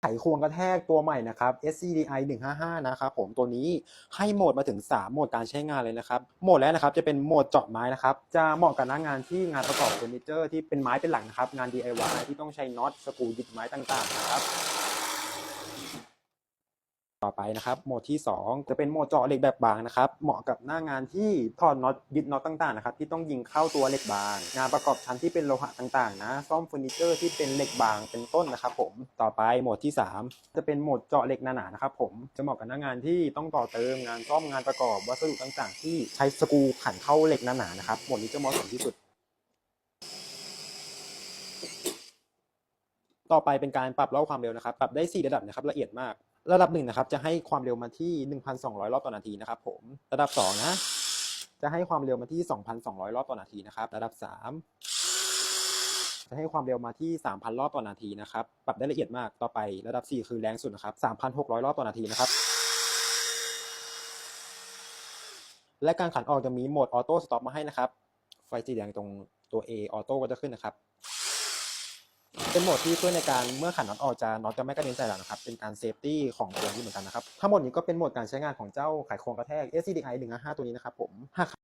ไขควงกระแทกตัวใหม่นะครับ SCDI 155 นะครับผมตัวนี้ให้โหมดมาถึง 3 โหมดการใช้งานเลยนะครับโหมดแรกนะครับจะเป็นโหมดเจาะไม้นะครับจะเหมาะกับหน้างานที่งานประกอบเฟอร์นิเจอร์ที่เป็นไม้เป็นหลักนะครับงาน DIY ที่ต้องใช้น็อตสกรูยึดไม้ต่างๆนะครับ ไปนะครับโหมดที่ 2 จะเป็นโหมดเจาะเหล็กแบบบางนะครับเหมาะกับหน้างานที่ถอดน็อตยึดน็อตต่างๆนะครับที่ต้องยิงเข้าตัวเหล็กบาง งานประกอบชั้นที่เป็นโลหะต่างๆนะซ่อมเฟอร์นิเจอร์ที่เป็นเหล็กบางเป็นต้นนะครับผมต่อไปโหมดที่ 3 จะเป็นโหมดเจาะเหล็กหนาๆนะครับผมจะเหมาะกับหน้างานที่ต้องต่อเติมงานซ่อมงานประกอบวัสดุต่างๆ ที่ใช้สกรูขันเข้าเหล็กหนาๆนะครับโหมดนี้จะเหมาะสมที่สุดต่อไปเป็นการปรับเล่าความเร็วนะครับ ปรับได้ 4 ระดับนะครับ ละเอียดมาก ระดับหนึ่งนะครับจะให้ความเร็วมาที่ 1,200 รอบต่อนาทีนะครับผมระดับ2นะจะให้ความเร็วมาที่ 2,200 รอบต่อนาทีนะครับ ระดับ 3 จะให้ความเร็วมาที่ 3,000 รอบต่อนาทีนะครับ ปรับได้ละเอียดมาก ต่อไประดับ 4 คือแรงสุดนะครับ 3,600 รอบต่อนาทีนะครับ และการขันออกจะมีโหมดออโต้สต็อปมาให้นะครับ ไฟสีแดงตรงตัว A ออโต้ก็จะขึ้นนะครับ เป็นโหมดที่ช่วยในการเมื่อขันน็อตออกจะน็อตจะไม่กระเด็นใส่หลังนะครับ เป็นการเซฟตี้ของตัวนี้เหมือนกันนะครับ ทั้งหมดนี้ก็เป็นโหมดการใช้งานของเจ้าไขควงกระแทก SCDI 1 5ตัวนี้นะครับผมหาก